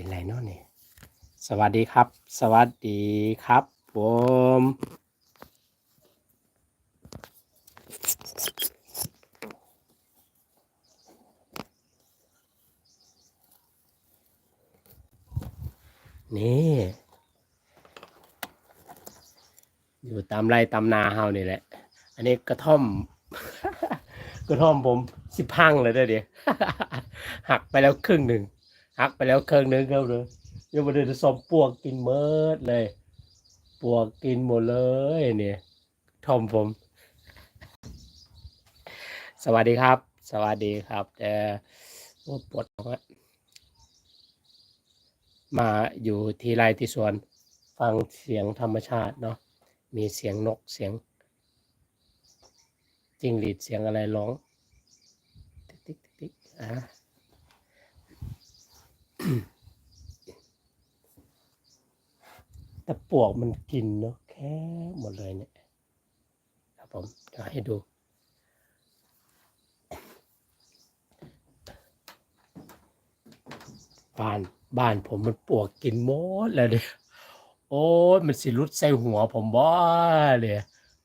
เป็นไรเนาะเนี่ยสวัสดีครับ สวัสดีครับผมนี่อยู่ตามไร่ตามนาเฮานี่แหละ อันนี้กระท่อม กระท่อมผมสิพังเลยเด้อเดี๋ยวหักไปแล้วครึ่งหนึ่ง หักไปแล้วเครึ่งหนึ่งครับเลยยังมาเดินสมปวกกินเมิดเลย ปวกกินหมดเลยเนี่ยทอมผม สวัสดีครับ สวัสดีครับแต่โอ้ปวดท้องมาอยู่ที่ไรที่สวน ฟังเสียงธรรมชาติเนาะมีเสียงนกเสียงจิ้งหรีดเสียงอะไรร้อง ติ๊กติ๊กติ๊กติ๊กอะ แต่ปวกมันกินเนาะแค่หมดเลยเนี่ยครับผมจะให้ดู บ้านบ้านผมมันปวกกินหมดเลยเนี่ยโอ้ยมันสิรุดใส่หัวผมบ่เลย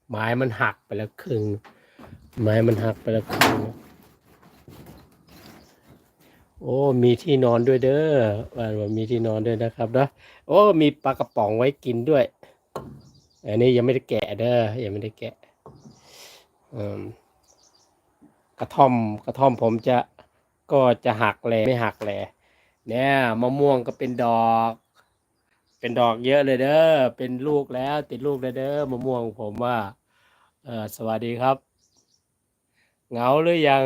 ไม้มันหักไปแล้วครึ่งไม้มันหักไปแล้วครึ่ง โอ้ มีที่นอนด้วยเด้อว่ามีที่นอนด้วยนะครับเนาะโอ้ มีปลากระป๋องไว้กินด้วย อันนี้ยังไม่ได้แกะเด้อยังไม่ได้แกะอืมกระท่อมกระท่อมผมจะก็จะหักแหลไม่หักแหลเนี่ยมะม่วงก็เป็นดอก เป็นดอกเยอะเลยเด้อเป็นลูกแล้ว ติดลูกเลยเด้อมะม่วงผมว่า เออสวัสดีครับ เหงาหรือยัง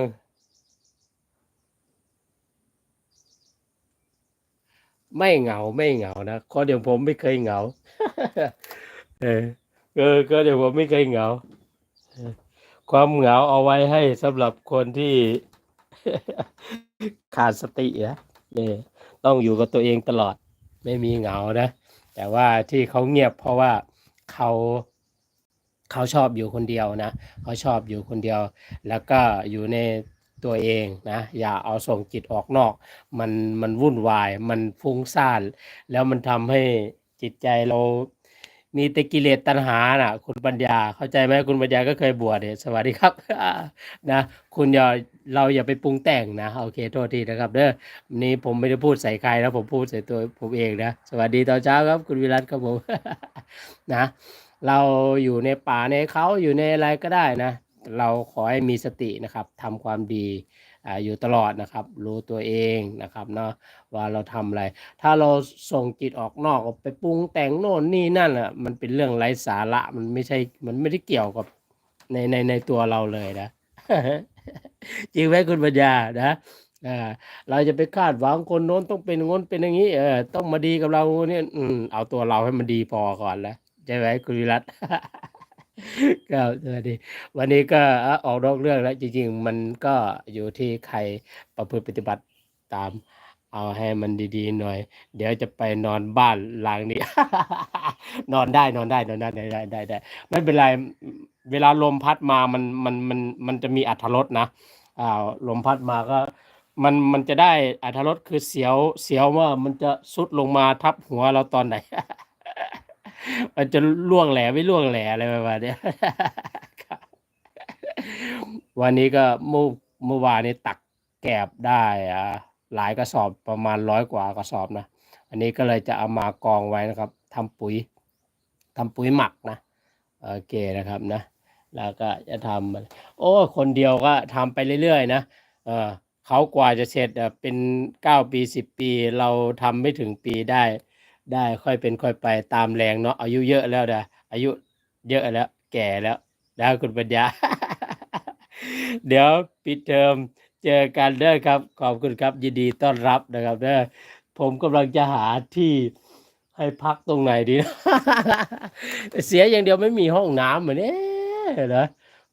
ไม่เหงาไม่เหงานะก็เดี๋ยวผมไม่เคยเหงา เออเออก็เดี๋ยวผมไม่เคยเหงาเออความเหงาเอาไว้ให้สำหรับคนที่ ขาดสตินะเนี่ยต้องอยู่กับตัวเองตลอด ไม่มีเหงานะ แต่ว่าที่เขาเงียบเพราะว่าเขาเขาชอบอยู่คนเดียวนะเขาชอบอยู่คนเดียว แล้วก็อยู่ใน ตัวเองนะอย่าเอาส่งจิตออกนอก มันมันวุ่นวาย มันฟุ้งซ่าน แล้วมันทำให้จิตใจเรามีแต่กิเลสตัณหาน่ะ คุณปัญญาเข้าใจไหมคุณปัญญาก็เคยบวชเนี่ยสวัสดีครับนะคุณอย่าเราอย่าไปปรุงแต่งนะโอเคโทษทีนะครับเด้อนนี้ผมไม่ได้พูดใส่ใครนะผมพูดใส่ตัวผมเองนะสวัสดีตอนเช้าครับ คุณวิรัตครับผมนะ เราอยู่ในป่าในเขาอยู่ในอะไรก็ได้นะ เราขอให้มีสตินะครับทำความดีอยู่ตลอดนะครับ รู้ตัวเองนะครับเนาะว่าเราทำอะไร ถ้าเราส่งจิตออกนอกไปปรุงแต่งโน่นนี่นั่นอะมันเป็นเรื่องไร้สาระมันไม่ใช่มันไม่ได้เกี่ยวกับในในในตัวเราเลยนะจริงไหมคุณปัญญานะเราจะไปคาดหวังคนโน้นต้องเป็นงนเป็นอย่างนี้เออต้องมาดีกับเราเนี่ยเอาตัวเราให้มันดีพอก่อนแล้วใช่ไหมคุณวิรัต ครับสวัสดี วันนี้ก็ออกนอกเรื่องแล้วจริง ๆ มันก็อยู่ที่ใครประพฤติปฏิบัติตาม เอาให้มันดีๆหน่อย เดี๋ยวจะไปนอนบ้านหลังนี้ นอนได้นอนได้นอนได้ได้ได้ได้ได้ไม่เป็นไรเวลาลมพัดมามันมันมันมันจะมีอัธรสนะอ่าลมพัดมาก็ มันมันจะได้อัธรสคือเสียวเสียวว่ามันจะสุดลงมาทับหัวเราตอนไหน มันจะล่วงแหล่ไม่ล่วงแหล่อะไรประมาณเนี้ยวันนี้ก็เมื่อเมื่อวานนี้ตักแกบได้อ่าหลายกระสอบประมาณร้อยกว่ากระสอบนะ อันนี้ก็เลยจะเอามากองไว้นะครับทำปุ๋ยทำปุ๋ยหมักนะโอเคนะครับนะ แล้วก็จะทำโอ้คนเดียวก็ทำไปเรื่อยๆนะเออเขากว่าจะเสร็จเป็นเก้าปีสิบปี เราทำไม่ถึงปีได้ ได้ค่อยเป็นค่อยไปตามแรงเนาะอายุเยอะแล้วนะอายุเยอะแล้ว แก่แล้วนะคุณปัญญา เดี๋ยวปิดเทอมเจอกันเด้อครับ ขอบคุณครับ ยินดีต้อนรับนะครับเด้อผมกำลังจะหาที่ให้พักตรงไหนดีนะเสียอย่างเดียวไม่มีห้องน้ำเหมือนเอ๊ะนะ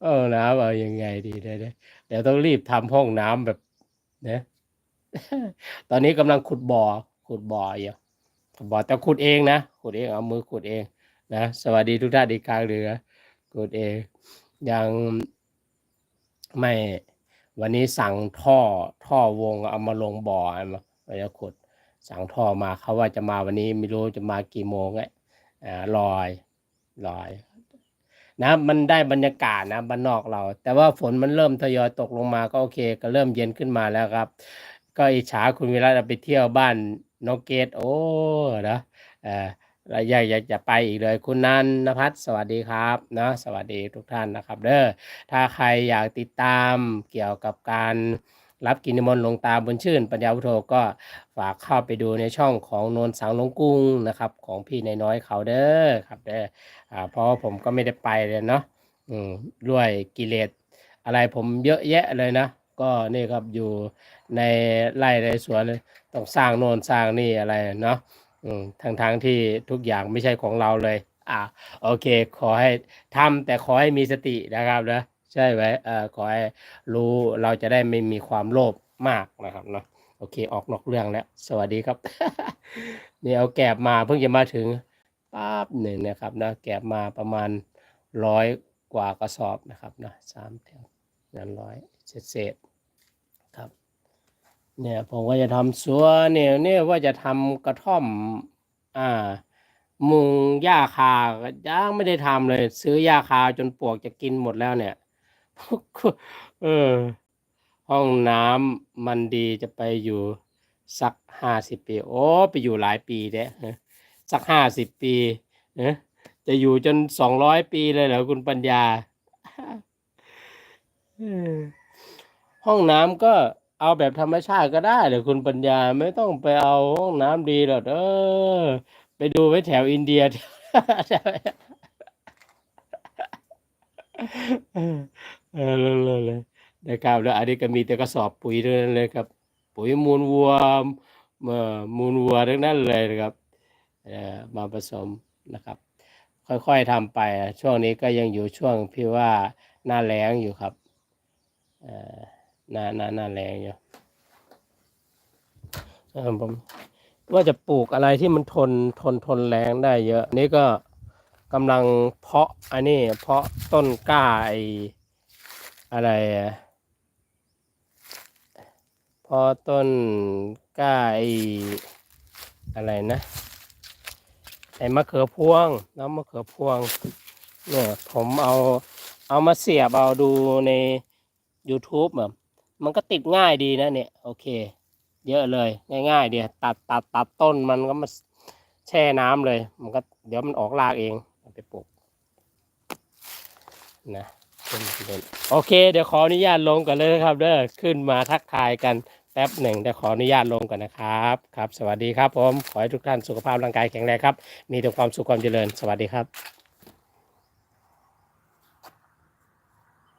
ห้องน้ำเอายังไงดีเดี๋ยวเดี๋ยวต้องรีบทำห้องน้ำแบบนะตอนนี้กำลังขุดบ่อขุดบ่ออยู่ บ่อแต่ขุดเองนะขุดเองเอามือขุดเองนะสวัสดีทุกท่านอีกครั้งหนึ่งนะขุดเองยังไม่วันนี้สั่งท่อท่อวงเอามาลงบ่อมาเราจะขุดสั่งท่อมาเขาว่าจะมาวันนี้ไม่รู้จะมากี่โมงไงอ่าลอยลอยนะมันได้บรรยากาศนะบ้านนอกเรา แต่ว่าฝนมันเริ่มทยอยตกลงมาก็โอเค ก็เริ่มเย็นขึ้นมาแล้วครับ ก็อิจฉาคุณวิรัตไปเที่ยวบ้าน น้องเกดโอ้นะเออเราอยากอยากจะไปอีกเลย คุณนันนภัสสวัสดีครับนะสวัสดีทุกท่านนะครับเด้อถ้าใครอยากติดตามเกี่ยวกับการรับกินนิมนต์ลงตาบุญชื่น ปัญญาวุฒโธก็ฝากเข้าไปดูในช่องของนนสังลงกุ้งนะครับ ของพี่นน้อยเขาเด้อครับเด้ออ่าเพราะผมก็ไม่ได้ไปเลยเนาะอืมด้วยกิเลสอะไรผมเยอะแยะเลยนะ ก็นี่ครับอยู่ ในไร่ในสวนต้องสร้างโน่นสร้างนี่อะไรเนาะทั้งทางๆที่ทุกอย่างไม่ใช่ของเราเลย อ่าโอเค ขอให้ทำแต่ขอให้มีสตินะครับนะใช่ไหมเอ่อขอให้รู้เราจะได้ไม่มีความโลภมากนะครับเนาะโอเคออกนอกเรื่องแล้ว สวัสดีครับ นี่เอาแกบมาเพิ่งจะมาถึงปั๊บหนึ่งนะครับนะแกบมาประมาณร้อยกว่ากระสอบนะครับนะสามแถวนั้นร้อยเศษเศษๆครับ เนี่ยผมก็จะทำสวนเนี่ยเนี่ยว่าจะทำกระท่อม อ่า มุงหญ้าคายังไม่ได้ทำเลย ซื้อหญ้าคาจนปวกจะกินหมดแล้วเนี่ยเออ ห้องน้ำมันดีจะไปอยู่สักห้าสิบปี โอ้ไปอยู่หลายปีเด้ฮะสักห้าสิบปีเอ๊ะจะอยู่จนสองร้อยปีเลยเหรอคุณปัญญาห้องน้ำก็ เอาแบบธรรมชาติก็ได้เลยคุณปัญญาไม่ต้องไปเอาห้องน้ำดีหรอกเออ ไปดูไว้แถวอินเดียเออเลยเลยเลยนะครับแล้วอันนี้ก็มีแต่กระสอบปุ๋ยทั้งนั้นเลยครับ ปุ๋ยมูลวัวเอ่อมูลวัวทั้งนั้นเลยนะครับมาผสมนะครับ ค่อยๆทำไป ช่วงนี้ก็ยังอยู่ช่วงพี่ว่าหน้าแล้งอยู่ครับเอ่อ หน้าหน้าหน้าแล้งอยู่ผมว่าจะปลูกอะไรที่มันทนทนทนแรงได้เยอะ นี่ก็กำลังเพาะอันนี้เพาะต้นกล้าไออะไรเพาะต้นกล้าไออะไรนะไอ้มะเขือพวงน้ำมะเขือพวงเนี่ยผมเอาเอามาเสียบเอาดูใน YouTube แบบ มันก็ติดง่ายดีนะเนี่ย โอเค เยอะเลย ง่ายๆเดียวตัดตัดตัดต้นมันก็มาแช่น้ำเลย มันก็เดี๋ยวมันออกรากเองไปปลูกนะโอเค เดี๋ยวขออนุญาตลงกันเลยนะครับ เด้อขึ้นมาทักทายกันแป๊บหนึ่งเดี๋ยวขออนุญาตลงกันนะครับ ครับ สวัสดีครับผม ขอให้ทุกท่านสุขภาพร่างกายแข็งแรงครับ มีแต่ความสุขความเจริญ สวัสดีครับ